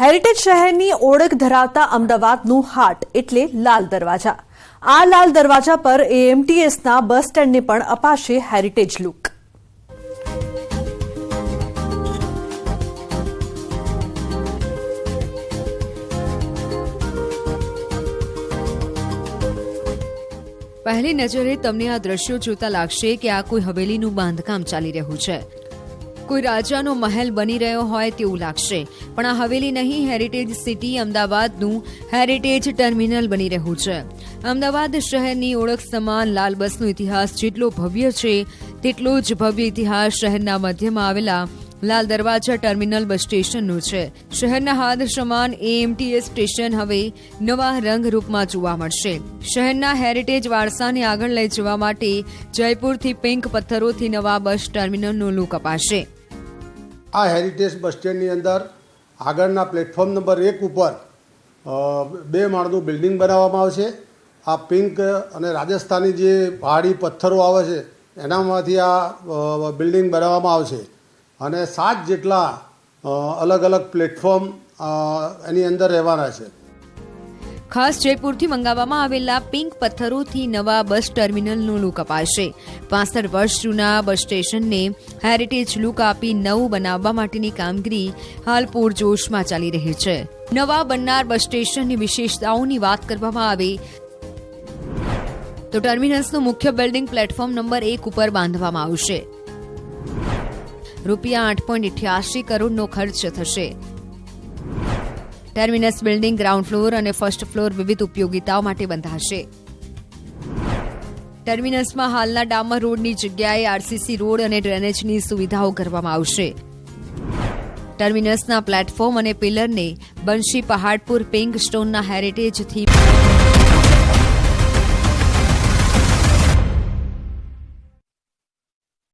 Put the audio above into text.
Heritage શહેરની ઓળખ ધરાવતા અમદાવાદનું હાટ, એટલે લાલ દરવાજા. આ લાલ દરવાજા પર એએમટીએસના બસ સ્ટેન્ડને પણ અપાશે હેરિટેજ લુક. પહેલી નજરે તમને આ દ્રશ્યો જોતા લાગશે કે આ કોઈ હવેલીનું બાંધકામ ચાલી રહ્યું છે. કોઈ રાજાનો મહેલ બની રહ્યો હોય તેવું લાગશે. પણ આ હવેલી નહીં હેરિટેજ સિટી અમદાવાદનું હેરિટેજ ટર્મિનલ બની રહ્યું છે. અમદાવાદ શહેરની ઓળખ સમાન લાલ બસનો ઇતિહાસ જેટલો ભવ્ય છે, તેટલો જ ભવ્ય ઇતિહાસ શહેરના મધ્યમાં આવેલા લાલ દરવાજા ટર્મિનલ બસ સ્ટેશનનું છે. શહેરના હાદ સમાન એએમટીએસ સ્ટેશન હવે નવા રંગરૂપમાં જોવા મળશે. શહેરના હેરિટેજ વારસાને આગળ લઈ જવા માટે જયપુરથી પિંક પથ્થરોથી નવા બસ ટર્મિનલનો લુક અપાશે. આ હેરિટેજ બસ સ્ટેન્ડની અંદર આગળના પ્લેટફોર્મ નંબર એક ઉપર બે માળનું બિલ્ડિંગ બનાવવામાં આવશે. આ પિંક અને રાજસ્થાની જે પહાડી પથ્થરો આવે છે, એનામાંથી આ બિલ્ડિંગ બનાવવામાં આવશે. અને સાત જેટલા અલગ અલગ પ્લેટફોર્મ એની અંદર રહેવાના છે. ખાસ જયપુરથી મંગાવવામાં આવેલા પિંક પથ્થરોથી નવા બસ ટર્મિનલનું લુક અપાશે. પાસઠ વર્ષ જૂના બસ સ્ટેશનને હેરિટેજ લુક આપી નવું બનાવવા માટેની કામગીરી હાલ પૂરજોશમાં ચાલી રહી છે. નવા બનનાર બસ સ્ટેશનની વિશેષતાઓની વાત કરવામાં આવે તો ટર્મિનલ્સનું મુખ્ય બિલ્ડિંગ પ્લેટફોર્મ નંબર એક ઉપર બાંધવામાં આવશે. રૂપિયા આઠ પોઈન્ટ ઇઠ્યાસી કરોડનો ખર્ચ થશે. ટર્મિનસ બિલ્ડિંગ ગ્રાઉન્ડ ફ્લોર અને ફર્સ્ટ ફ્લોર વિવિધ ઉપયોગિતાઓ માટે બંધાશે. ટર્મિનસમાં હાલના ડામર રોડની જગ્યાએ આરસીસી રોડ અને ડ્રેનેજની સુવિધાઓ કરવામાં આવશે. ટર્મિનસના પ્લેટફોર્મ અને પિલરને બંશી પહાડપુર પિંક સ્ટોનના હેરિટેજ થીમ